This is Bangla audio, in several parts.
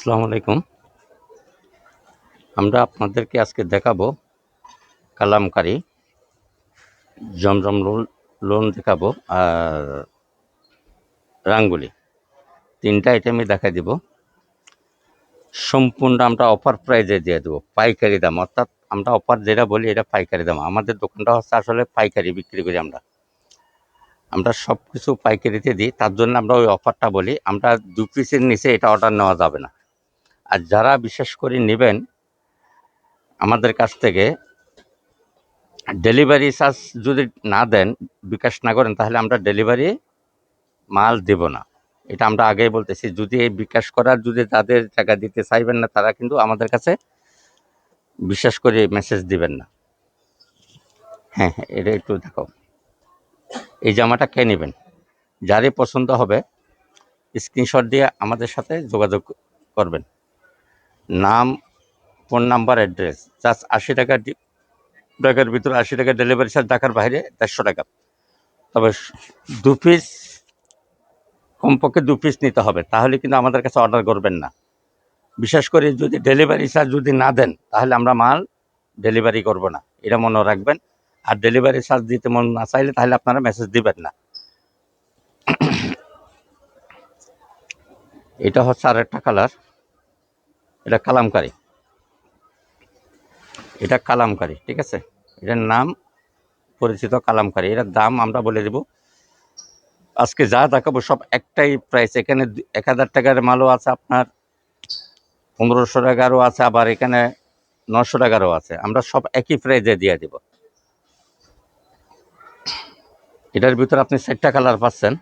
আসসালামু আলাইকুম। আমরা আপনাদেরকে আজকে দেখাবো কালামকারি, জমজম লোন লোন দেখাবো আর রাঙ্গুলি। তিনটা আইটেমই দেখা দিব। সম্পূর্ণ আমরা অফার প্রাইজে দিয়ে দেবো, পাইকারি দাম। অর্থাৎ আমরা অফার যেটা বলি, এটা পাইকারি দাম। আমাদের দোকানটা হচ্ছে আসলে পাইকারি বিক্রি করি আমরা। আমরা সব কিছু পাইকারিতে দিই, তার জন্য আমরা ওই অফারটা বলি। আমরা দু পিসের নিচে এটা অর্ডার নেওয়া যাবে না। আর যারা বিশেষ করে নেবেন আমাদের কাছ থেকে, ডেলিভারি চার্জ যদি না দেন, বিকাশ না করেন, তাহলে আমরা ডেলিভারি মাল দেব না। এটা আমরা আগেই বলতেছি, যদি এই বিকাশ করার যদি তাদের টাকা দিতে চাইবেন না, তারা কিন্তু আমাদের কাছে বিশ্বাস করে মেসেজ দিবেন না। হ্যাঁ হ্যাঁ এটা একটু দেখো। এই জামাটা কে নেবেন? যারই পছন্দ হবে স্ক্রিনশট দিয়ে আমাদের সাথে যোগাযোগ করবেন। নাম ফোন নাম্বার অ্যাড্রেস জাস্ট আশি টাকা টাকার ভিতরে আশি টাকা ডেলিভারি চার্জ ঢাকার বাইরে দেড়শো টাকা। তবে দু পিস কমপক্ষে দু পিস নিতে হবে। তাহলে কিন্তু আমাদের কাছে অর্ডার করবেন না। বিশেষ করে যদি ডেলিভারি চার্জ যদি না দেন, তাহলে আমরা মাল ডেলিভারি করব না। এটা মনে রাখবেন। আর ডেলিভারি চার্জ দিতে মন না চাইলে তাহলে আপনারা মেসেজ দিবেন না। এটা হচ্ছে আর একটা কালার এটা কালামকারী। এটা কালামকারী, ঠিক আছে? এটার নাম পরিচিত কালামকারী। এটার দাম আমরা বলে দেব, আজকে যা দেখাবো সব একটাই প্রাইস এখানে এক হাজার টাকার মালও আছে আপনার, পনেরোশো টাকারও আছে, আবার এখানে নশো টাকারও আছে। আমরা সব একই প্রাইজে দিয়ে দেব। এটার ভিতরে আপনি চারটা কালার পাচ্ছেন।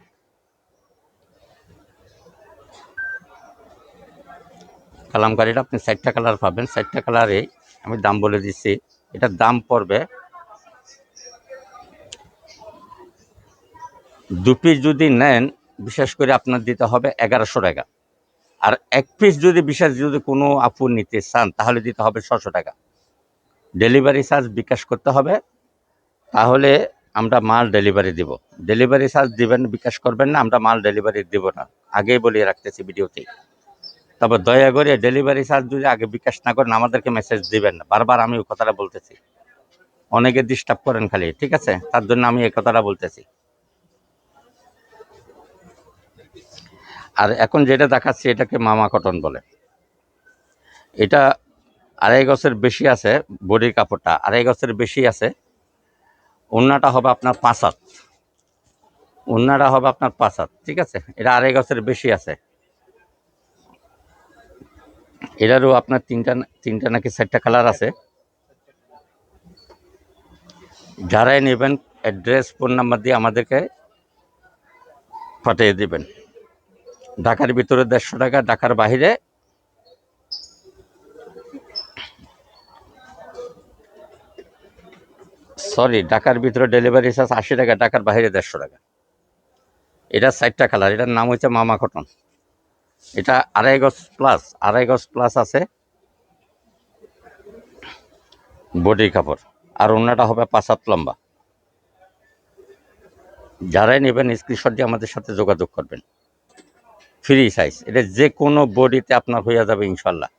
কালামকারিটা আপনি চারটা কালার পাবেন। চারটা কালারে আমি দাম বলে দিচ্ছি। এটার দাম পড়বে দু পিস যদি নেন, বিশেষ করে আপনার দিতে হবে এগারোশো টাকা। আর এক পিস যদি, বিশেষ যদি কোনো আপু নিতে চান, তাহলে দিতে হবে ছশো টাকা। ডেলিভারি চার্জ বিকাশ করতে হবে। তাহলে আমরা মাল ডেলিভারি দিব। ডেলিভারি চার্জ দিবেন, বিকাশ করবেন না, আমরা মাল ডেলিভারি দিব না। আগেই বলিয়ে রাখতেছি ভিডিওতে। তবে দয়া করে ডেলিভারি চার্জ যদি আগে বিকাশ না করেন, আমাদেরকে মেসেজ দিবেন না। বারবার আমি ওই কথাটা বলতেছি। অনেকে ডিস্টার্ব করেন খালি, ঠিক আছে? তার জন্য আমি এই কথাটা বলতেছি। আর এখন যেটা দেখাচ্ছি, এটাকে মামা কটন বলে। এটা আড়াই গছের বেশি আছে বডির কাপড়টা, আড়াই গছের বেশি আছে। ওন্নাটা হবে আপনার পাঁচ হাত। ওন্নাটা হবে আপনার পাঁচ হাত, ঠিক আছে? এটা আড়াই গছের বেশি আছে। এটারও আপনার তিনটা তিনটা নাকি চারটা কালার আছে। যারাই নেবেন, অ্যাড্রেস, ফোন নাম্বার দিয়ে আমাদেরকে পাঠিয়ে দিবেন। ঢাকার ভিতরে দেড়শো টাকা, ঢাকার বাইরে সরি, ঢাকার ভিতরে ডেলিভারি চার্জ আশি টাকা, ঢাকার বাইরে দেড়শো টাকা। এটা চারটা কালার, এটার নাম হচ্ছে মামা কটন। এটা আড়াই গজ প্লাস আড়াই গজ প্লাস আছে। বডি কাপড়। আর অন্যটা হবে পাঁচ হাত লম্বা। যারাই নেবেন স্ক্রিনশট দিয়ে আমাদের সাথে যোগাযোগ করবেন। ফ্রি সাইজ এটা যে কোনো বডিতে আপনার হয়ে যাবে, ইনশাল্লাহ।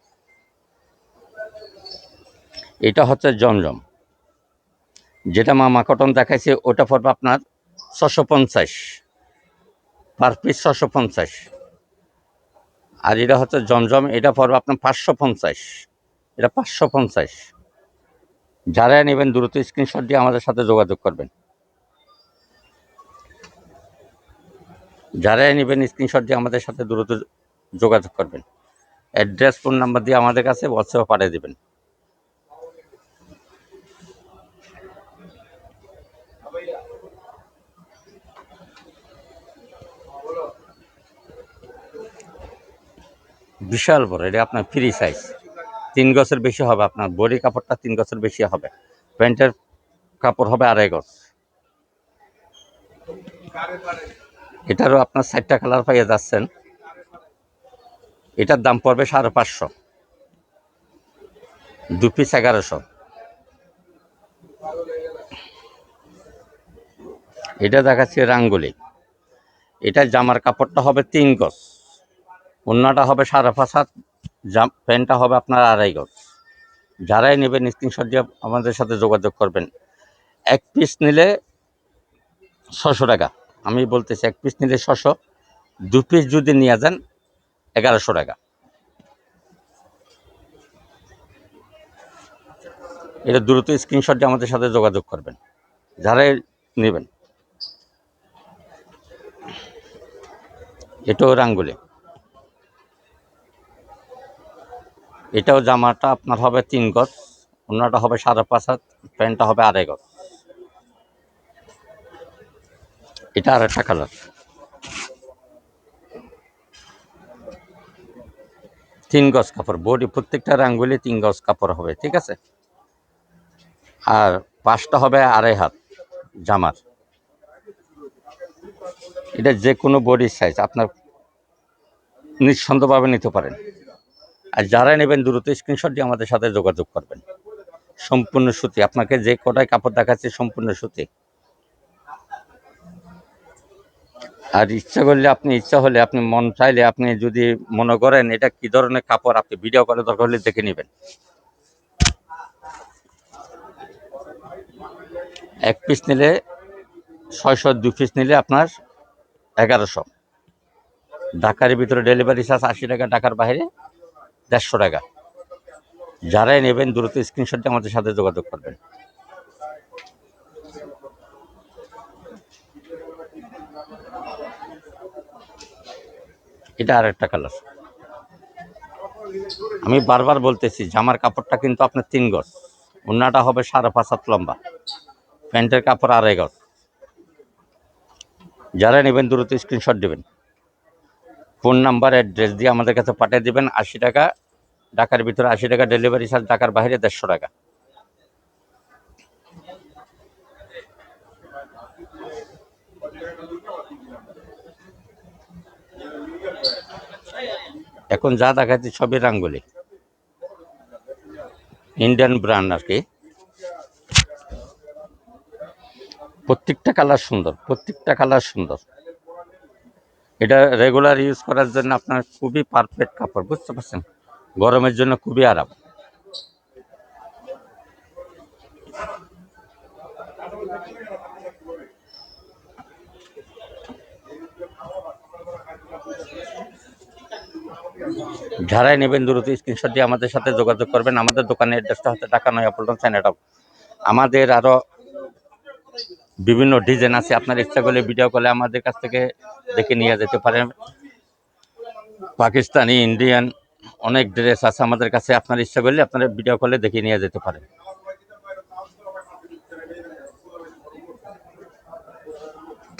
এটা হচ্ছে জমজম। যেটা মামা কটন দেখাইছে, ওটা পড়বে আপনার ছশো পঞ্চাশ। পার পিস ছশো পঞ্চাশ। আর এটা হচ্ছে জমজম, এটা পড়বে আপনার পাঁচশো পঞ্চাশ। এটা পাঁচশো পঞ্চাশ। যারা নেবেন দ্রুত স্ক্রিনশট দিয়ে আমাদের সাথে যোগাযোগ করবেন। যারাই নেবেন স্ক্রিনশট দিয়ে আমাদের সাথে দ্রুত যোগাযোগ করবেন। অ্যাড্রেস ফোন নাম্বার দিয়ে আমাদের কাছে হোয়াটসঅ্যাপে পাঠিয়ে দেবেন। বিশাল বড়, এটা আপনার ফ্রি সাইজ তিন গছের বেশি হবে আপনার, বডি কাপড়টা তিন গছের বেশি হবে। প্যান্টের কাপড় হবে আড়াই গছ। এটারও আপনার চারটা কালার পাইয়ে যাচ্ছেন। এটার দাম পড়বে সাড়ে পাঁচশো। দু পিস এগারোশো। এটা দেখাচ্ছে রাঙ্গুলি। এটা জামার কাপড়টা হবে তিন গজ অন্যটা হবে সাড়ে পাঁচ হাত জাম প্যান্টটা হবে আপনার আড়াই গজ। যারাই নেবেন স্ক্রিনশট দিয়ে আমাদের সাথে যোগাযোগ করবেন। এক পিস নিলে ছশো টাকা। আমি বলতেছি এক পিস নিলে ছশো দু পিস যদি নিয়ে যান, এগারোশো টাকা। এটা দ্রুত স্ক্রিনশট দিয়ে আমাদের সাথে যোগাযোগ করবেন। যারাই নেবেন। এটাও রাঙ্গুলি। এটাও জামাটা আপনার হবে তিন গজ, অন্যটা হবে সাড়ে পাঁচ হাত, প্যান্টটা হবে আড়াই গজ। এটা আর একটা কালার। তিন গজ কাপড়, বডি প্রত্যেকটা রাঙ্গুলি তিন গজ কাপড় হবে, ঠিক আছে? আর পাঁচটা হবে আড়াই হাত জামার। এটা যে কোনো বডির সাইজ, আপনার নিঃসন্দেহভাবে নিতে পারেন। আর যারা নেবেন দ্রুত স্ক্রিনশট দিয়ে আমাদের সাথে যোগাযোগ করবেন। সম্পূর্ণ সুতি। আপনাকে যে কটায় কাপড় দেখাচ্ছে সম্পূর্ণ সুতি। আর ইচ্ছা করলে আপনি, ইচ্ছা হলে আপনি, মন চাইলে আপনি যদি মনে করেন এটা কি ধরনের কাপড়, আপনি ভিডিও করে দরকার হলে দেখে নেবেন। এক পিস নিলে ছয়শো দু পিস নিলে আপনার এগারোশো। ঢাকার ভিতরে ডেলিভারি চার্জ আশি টাকা, ঢাকার বাইরে দেড়শো টাকা। যারাই নেবেন দ্রুত স্ক্রিনশট আমাদের সাথে যোগাযোগ করবেন। এটা আর একটা কালার আমি বারবার বলতেছি, জামার কাপড়টা কিন্তু আপনার তিন গজ। ওন্নাটা হবে সাড়ে পাঁচ হাত লম্বা। প্যান্টের কাপড় আড়াই গজ। যারা নেবেন দ্রুত স্ক্রিনশট দেবেন। ফোন নাম্বার, অ্যাড্রেস দিয়ে আমাদের কাছে পাঠিয়ে দেবেন আশি টাকা, ঢাকার ভিতরে আশি টাকা ডেলিভারি চার্জ, ঢাকার বাইরে দেড়শো টাকা। এখন যা দেখাচ্ছি সবই রাঙ্গুলি। ইন্ডিয়ান ব্র্যান্ড আর কি। প্রত্যেকটা কালার সুন্দর, প্রত্যেকটা কালার সুন্দর। এটা রেগুলার ইউজ করার জন্য আপনার খুবই পারফেক্ট কাপড়, বুঝতে পারছেন? গরমের জন্য খুবই আরাম। যারাই নেবেন দ্রুত স্ক্রিনশট দিয়ে আমাদের সাথে যোগাযোগ করবেন। আমাদের দোকানের অ্যাড্রেসটা হচ্ছে টাকা নয় পল্টন চাইনাটাও আমাদের আরও বিভিন্ন ডিজাইন আছে। আপনার ইচ্ছা করলে ভিডিও কলে আমাদের কাছ থেকে দেখে নিয়ে যেতে পারেন। পাকিস্তানি ইন্ডিয়ান অনেক ড্রেস আছে আমাদের কাছে। আপনার ইচ্ছা করলে আপনারা ভিডিও কলে দেখে নিয়ে যেতে পারেন।